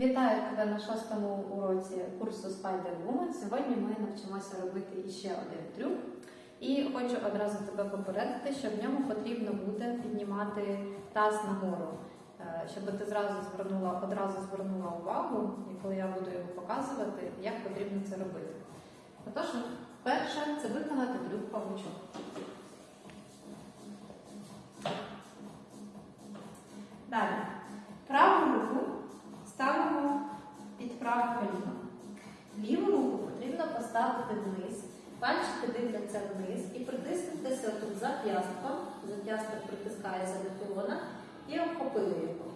Вітаю тебе на шостому уроці курсу Spider Woman. Сьогодні ми навчимося робити іще один трюк. І хочу одразу тебе попередити, що в ньому потрібно буде піднімати таз нагору, е, щоб ти зразу звернула одразу звернула увагу, і коли я буду його показувати, як потрібно це робити. Отож, перше це виконати трюк павучок. Поставити вниз. Пальчики дивляться вниз і притиснутися тут зап'ястком. Зап'ясток притискається до пілона і обхопили його.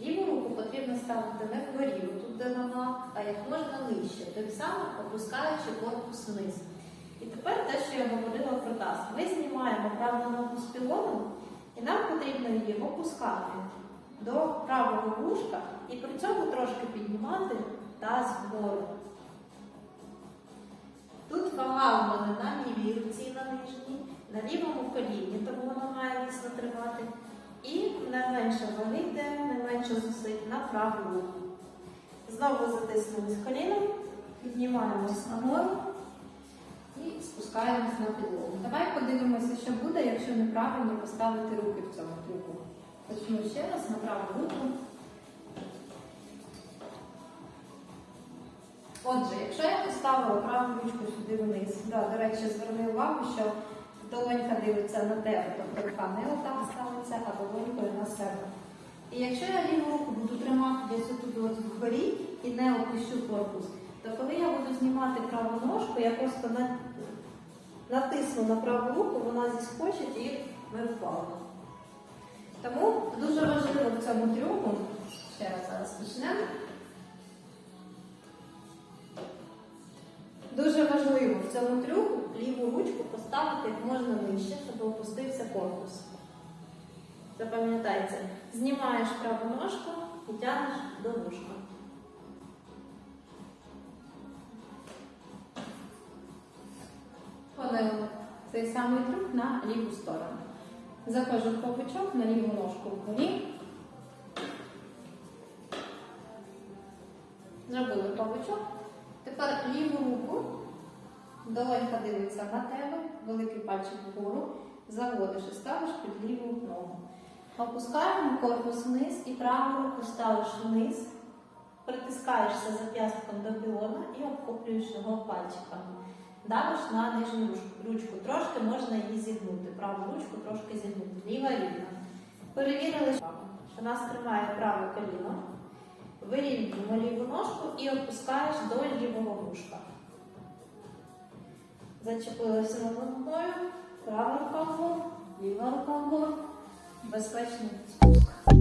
Ліву руку потрібно ставити не вгорі, тут де нога, а як можна нижче, тим самим опускаючи корпус вниз. І тепер те, що я говорила про таз. Ми знімаємо праву ногу з пілоном, і нам потрібно її опускати до правого вушка і при цьому трошки піднімати таз вгору. Руці на лівому коліні, тому вона має міцно тримати. І найменше ваги йде, найменше зусиль на праву руку. Знову затиснули з коліном, піднімаємось нагору і спускаємось на підлогу. Давай подивимося, що буде, якщо неправильно поставити руки в цьому трюку. Почну ще раз на праву руку. Отже, якщо я поставила праву ручку сюди вниз, да, до речі, зверни увагу, що долонька дивиться на тебе, тобто рука не отак ставиться, а долонькою на себе. І якщо я ліву руку буду тримати десь тут от вгорі і не опущу корпус, то коли я буду знімати праву ножку, я просто на- натисну на праву руку, вона зіскочить і ми впали. Тому дуже важливо в цьому трюку, ще раз зараз почнемо. Цьому трюку ліву ручку поставити як можна нижче, щоб опустився корпус. Запам'ятайте, знімаєш праву ножку і тягнеш до вушка. Ходимо цей самий трюк на ліву сторону. Заходжу в павучок на ліву ножку вгорі. Зробили павучок. Тепер ліву руку, долонька дивиться на тебе, великий пальчик вгору, заводиш і ставиш під ліву ногу. Опускаємо корпус вниз і праву руку ставиш вниз, притискаєшся зап'ястком до пілона і обхоплюєш його пальчиками. Давиш на нижню ручку. Трошки можна її зігнути. Праву ручку трошки зігнути. Ліва рівна. Перевірили, що нас тримає праве коліно. Вирівнюємо ліву ножку і опускаєш до лівого вушка. Зачепилися рукою, права рука вгору, ліва рука вгору. Безпечний спуск.